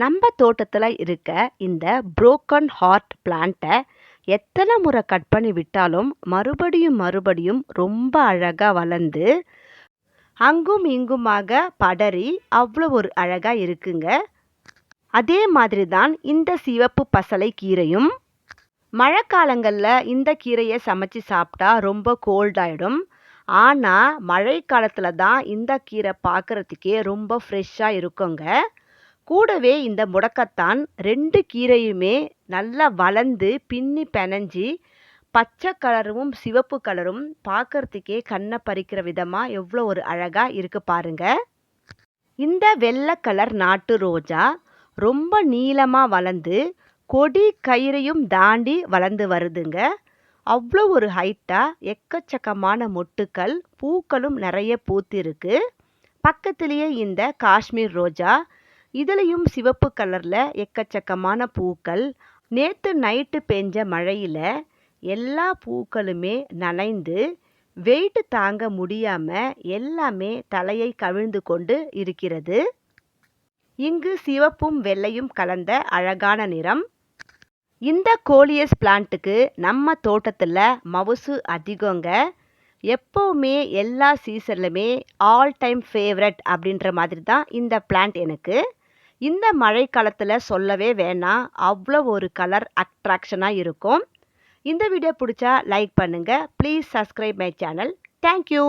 நம்ம தோட்டத்தில் இருக்க இந்த புரோக்கன் ஹார்ட் பிளான்ட்டை எத்தனை முறை கட் பண்ணி விட்டாலும் மறுபடியும் மறுபடியும் ரொம்ப அழகாக வளர்ந்து அங்கும் இங்குமாக படரி அவ்வளோ ஒரு அழகாக இருக்குங்க. அதே மாதிரி தான் இந்த சிவப்பு பசலை கீரையும் மழைக்காலங்களில் இந்த கீரையை சமைச்சு சாப்பிட்டா ரொம்ப கோல்டாயிடும் ஆனால் மழை காலத்தில் தான் இந்த கீரை பார்க்குறதுக்கே ரொம்ப ஃப்ரெஷ்ஷாக இருக்குங்க. கூடவே இந்த முடக்கத்தான் ரெண்டு கீரையுமே நல்லா வளர்ந்து பின்னி பெனஞ்சி பச்சை கலரும் சிவப்பு கலரும் பார்க்கறதுக்கே கண்ணை பறிக்கிற விதமாக எவ்வளோ ஒரு அழகாக இருக்கு பாருங்க. இந்த வெள்ளை கலர் நாட்டு ரோஜா ரொம்ப நீளமாக வளர்ந்து கொடி கயிறையும் தாண்டி வளர்ந்து வருதுங்க. அவ்வளோ ஒரு ஹைட்டாக எக்கச்சக்கமான மொட்டுக்கள் பூக்களும் நிறைய பூத்திருக்கு. பக்கத்துலேயே இந்த காஷ்மீர் ரோஜா இதுலயும் சிவப்பு கலரில் எக்கச்சக்கமான பூக்கள். நேற்று நைட்டு பெஞ்ச மழையில் எல்லா பூக்களுமே நனைந்து வெயிட் தாங்க முடியாமல் எல்லாமே தலையை கவிழ்ந்து கொண்டு இருக்கிறது. இங்கு சிவப்பும் வெள்ளையும் கலந்த அழகான நிறம். இந்த கோலியஸ் பிளான்ட்டுக்கு நம்ம தோட்டத்தில் மவுசு அதிகங்க. எப்போவுமே எல்லா சீசன்லையுமே ஆல் டைம் ஃபேவரட் அப்படின்ற மாதிரி தான் இந்த பிளான்ட் எனக்கு. இந்த மழை காலத்தில் சொல்லவே வேணாம் அவ்வளோ ஒரு கலர் அட்ராக்ஷனாக இருக்கும். இந்த வீடியோ பிடிச்சா லைக் பண்ணுங்கள் please subscribe my channel thank you